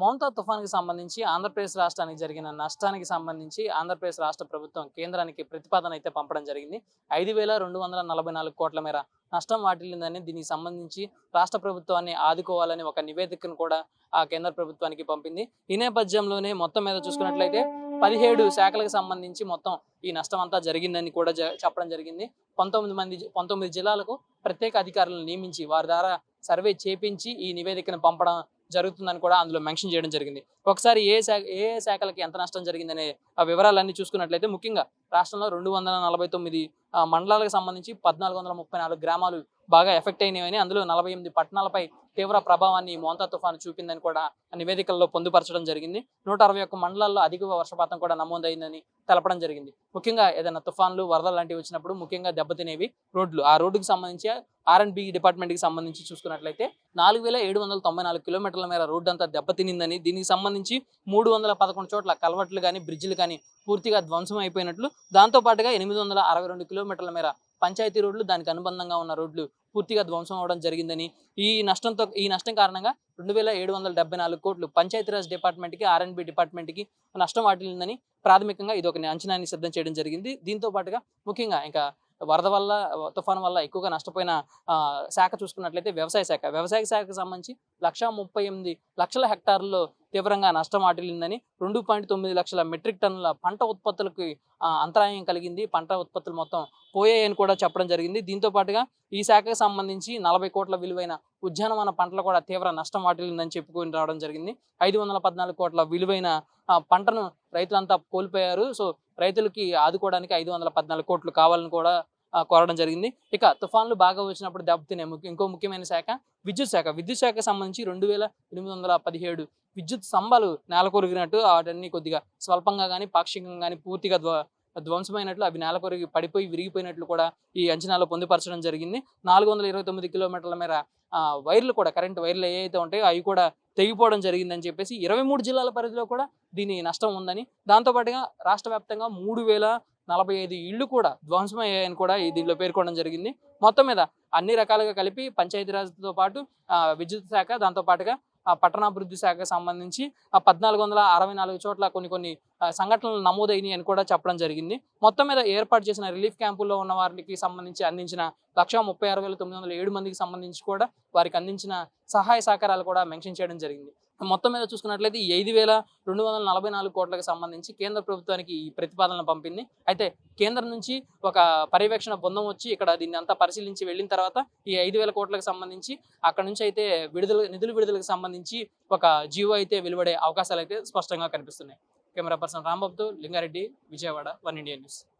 మోంతా తుఫాన్కి సంబంధించి ఆంధ్రప్రదేశ్ రాష్ట్రానికి జరిగిన నష్టానికి సంబంధించి ఆంధ్రప్రదేశ్ రాష్ట్ర ప్రభుత్వం కేంద్రానికి ప్రతిపాదన అయితే పంపడం జరిగింది. ఐదు వేల రెండు వందల నలభై నాలుగు కోట్ల మేర నష్టం వాటిల్లిందని దీనికి సంబంధించి రాష్ట్ర ప్రభుత్వాన్ని ఆదుకోవాలని ఒక నివేదికను కూడా ఆ కేంద్ర ప్రభుత్వానికి పంపింది. ఈ నేపథ్యంలోనే మొత్తం మీద చూసుకున్నట్లయితే పదిహేడు శాఖలకు సంబంధించి మొత్తం ఈ నష్టం అంతా జరిగిందని కూడా చెప్పడం జరిగింది. పంతొమ్మిది మంది పంతొమ్మిది జిల్లాలకు ప్రత్యేక అధికారులను నియమించి వారి ద్వారా సర్వే చేపించి ఈ నివేదికను పంపడం జరుగుతుందని కూడా అందులో మెన్షన్ చేయడం జరిగింది. ఒకసారి ఏ శాఖ ఏ శాఖలకి ఎంత నష్టం జరిగిందనే ఆ వివరాలన్నీ చూసుకున్నట్లయితే ముఖ్యంగా రాష్ట్రంలో రెండు వందల నలభై తొమ్మిది మండలాలకు సంబంధించి పద్నాలుగు వందల ముప్పై నాలుగు గ్రామాలు బాగా ఎఫెక్ట్ అయినవని అందులో నలభై ఎనిమిది పట్టణాలపై తీవ్ర ప్రభావాన్ని మోంతా తుఫాను చూపిందని కూడా నివేదికల్లో పొందుపరచడం జరిగింది. నూట అరవై ఒక్క మండలాల్లో అధిక వర్షపాతం కూడా నమోదైందని తెలపడం జరిగింది. ముఖ్యంగా ఏదైనా తుఫాన్లు వరదలు లాంటివి వచ్చినప్పుడు ముఖ్యంగా దెబ్బతినేవి రోడ్లు. ఆ రోడ్డుకు సంబంధించి ఆర్ అండ్ బి డిపార్ట్మెంట్కి సంబంధించి చూసుకున్నట్లయితే నాలుగు వేల ఏడు వందల తొంభై నాలుగు కిలోమీటర్ల మేర రోడ్డు అంతా దెబ్బతినిందని దీనికి సంబంధించి మూడు వందల పదకొండు చోట్ల కలవట్లు కానీ బ్రిడ్జిలు కానీ పూర్తిగా ధ్వంసం అయిపోయినట్లు దాంతో పాటుగా ఎనిమిది వందల అరవై రెండు కిలోమీటర్ల మేర పంచాయతీ రోడ్లు దానికి అనుబంధంగా ఉన్న రోడ్లు పూర్తిగా ధ్వంసం అవడం జరిగిందని ఈ నష్టంతో ఈ నష్టం కారణంగా రెండు వేల ఏడు వందల డెబ్బై నాలుగు కోట్లు పంచాయతీరాజ్ డిపార్ట్మెంట్కి ఆర్ఎన్బి డిపార్ట్మెంట్కి నష్టం వాటిల్లిందని ప్రాథమికంగా ఇది ఒక అంచనాన్ని సిద్ధం చేయడం జరిగింది. దీంతో పాటుగా ముఖ్యంగా ఇంకా వరద వల్ల తుఫాను వల్ల ఎక్కువగా నష్టపోయిన శాఖ చూసుకున్నట్లయితే వ్యవసాయ శాఖ. వ్యవసాయ శాఖకు సంబంధించి లక్ష ముప్పై ఎనిమిది లక్షల హెక్టార్లలో తీవ్రంగా నష్టం వాటిల్లిందని రెండు పాయింట్ తొమ్మిది లక్షల మెట్రిక్ టన్నుల పంట ఉత్పత్తులకు అంతరాయం కలిగింది. పంట ఉత్పత్తులు మొత్తం పోయాయని కూడా చెప్పడం జరిగింది. దీంతో పాటుగా ఈ శాఖకు సంబంధించి నలభై కోట్ల విలువైన ఉద్యానవన పంటలు కూడా తీవ్ర నష్టం వాటిల్లిందని చెప్పుకొని రావడం జరిగింది. ఐదు వందల పద్నాలుగు కోట్ల విలువైన ఆ, పంటను రైతులంతా కోల్పోయారు. సో రైతులకి ఆదుకోవడానికి ఐదు వందల పద్నాలుగు కోట్లు కావాలని కూడా కోరడం జరిగింది. ఇక తుఫాన్లు బాగా వచ్చినప్పుడు దెబ్బతినే ముఖ్య ఇంకో ముఖ్యమైన శాఖ విద్యుత్ శాఖ. విద్యుత్ శాఖకు సంబంధించి రెండు వేల ఎనిమిది వందల పదిహేడు విద్యుత్ స్తంభాలు నేలకొరిగినట్టు వాటన్ని కొద్దిగా స్వల్పంగా కానీ పాక్షికంగా కానీ పూర్తిగా ధ్వ ధ్వంసమైనట్లు అవి నేలకొరిగి పడిపోయి విరిగిపోయినట్లు కూడా ఈ అంచనాలో పొందుపరచడం జరిగింది. నాలుగు వందల ఇరవై తొమ్మిది కిలోమీటర్ల మేర వైర్లు కూడా కరెంట్ వైర్లు ఏవైతే ఉంటాయో అవి కూడా తెగిపోవడం జరిగిందని చెప్పేసి ఇరవై మూడు జిల్లాల పరిధిలో కూడా దీని నష్టం ఉందని. దాంతోపాటుగా రాష్ట్ర వ్యాప్తంగా మూడు వేల నలభై ఐదు ఇళ్ళు కూడా ధ్వంసమయ్యాయని కూడా ఈ దీనిలో పేర్కొనడం జరిగింది. మొత్తం మీద అన్ని రకాలుగా కలిపి పంచాయతీరాజ్తో పాటు ఆ, విద్యుత్ శాఖ దాంతో పాటుగా పట్టణాభివృద్ధి శాఖకు సంబంధించి పద్నాలుగు వందల అరవై నాలుగు చోట్ల కొన్ని కొన్ని సంఘటనలు నమోదైనాయి అని కూడా చెప్పడం జరిగింది. మొత్తం మీద ఏర్పాటు చేసిన రిలీఫ్ క్యాంపుల్లో ఉన్న వారికి సంబంధించి అందించిన లక్ష ముప్పై ఆరు వేల తొమ్మిది వందల ఏడు మందికి సంబంధించి కూడా వారికి అందించిన సహాయ సహకారాలు కూడా మెన్షన్ చేయడం జరిగింది. మొత్తం మీద చూసుకున్నట్లయితే ఈ ఐదు వేల రెండు వందల నలభై నాలుగు కోట్లకు సంబంధించి కేంద్ర ప్రభుత్వానికి ఈ ప్రతిపాదన పంపింది. అయితే కేంద్రం నుంచి ఒక పర్యవేక్షణ బృందం వచ్చి ఇక్కడ దీన్ని అంతా పరిశీలించి వెళ్ళిన తర్వాత ఈ ఐదు వేల కోట్లకు సంబంధించి అక్కడ నుంచి అయితే విడుదల నిధుల విడుదలకు సంబంధించి ఒక జీవో అయితే వెలువడే అవకాశాలు అయితే స్పష్టంగా కనిపిస్తున్నాయి. Camera person రాంబాబుతో Lingareddy Vijayawada one India news.